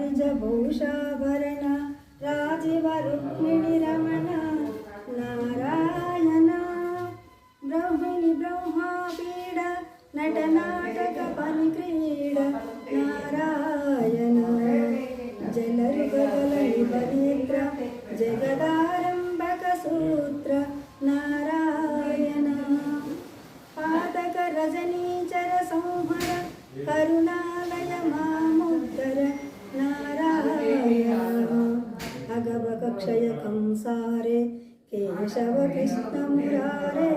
वारिजभूषाभरण राजीवरुक्मिणि रमण नारायण ब्रह्मिणि ब्रह्मापीड नटनाटकपरिक्रीड नारायण। जलरुगदलनिपवित्र जगदारम्भकसूत्र नारायण। पातकरजनीचरसंहर करुणा मुदर नारायण। अगवकक्षयकं सारे केशव कृष्णमुरारे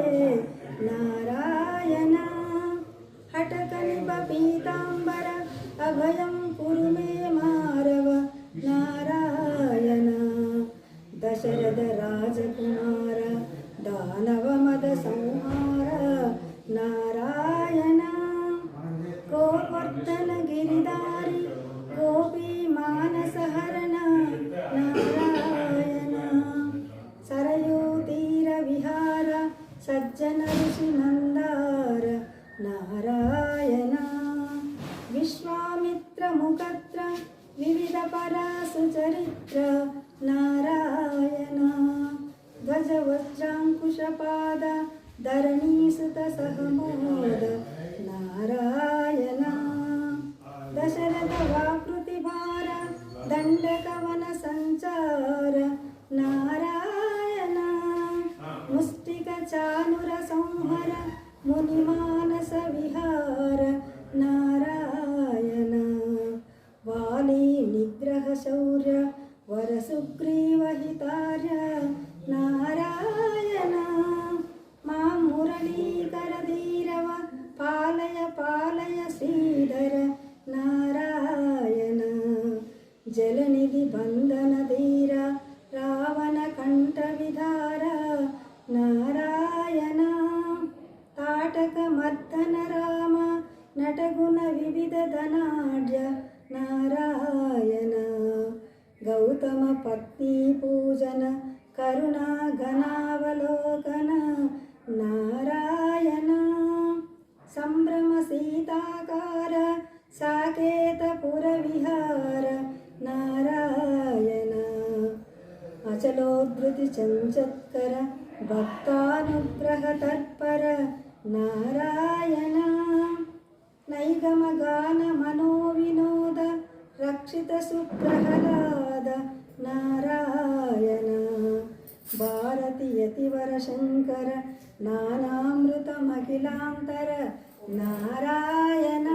नारायण हटकनिपीताम्बर अभयं कुरु मे मारव। नारायण दशरथ राजकुमार दानवमदसंहार नारायण గోవర్ధన గిరిదారి గోపీ మానస నారాయణ. సరయూ తీర విహార సజ్జన ఋషి మందార నారాయణ. విశ్వామిత్ర ముఖత్ర వివిధ పరాసు చరిత్ర నారాయణ. शरदवाकृतिभार संचार नारायण मुस्टिक चालुर संहर मुनिमानस विहार नारायण वाली निग्रह निग्रहशौर्य वरसुग्रीवहिता జలనిధి బంధన ధీర రావణ కంఠ విధార నారాయణ తాటక మర్దన రామ నటగుణ వివిధ ధనాఢ్య నారాయణ గౌతమ పత్ని పూజన కరుణా ఘనావలోకన నారాయణ సంభ్రమ సీతాకార సాకేతపుర విహార నారాయణ అచలోద్ధృతి చంచత్కర భక్తానుగ్రహ తత్పర నారాయణ నైగమగాన మనోవినోద రక్షిత సుప్రహ్లాద నారాయణ భారతియతివర శంకర నానామృతమఖిలాంతర నారాయణ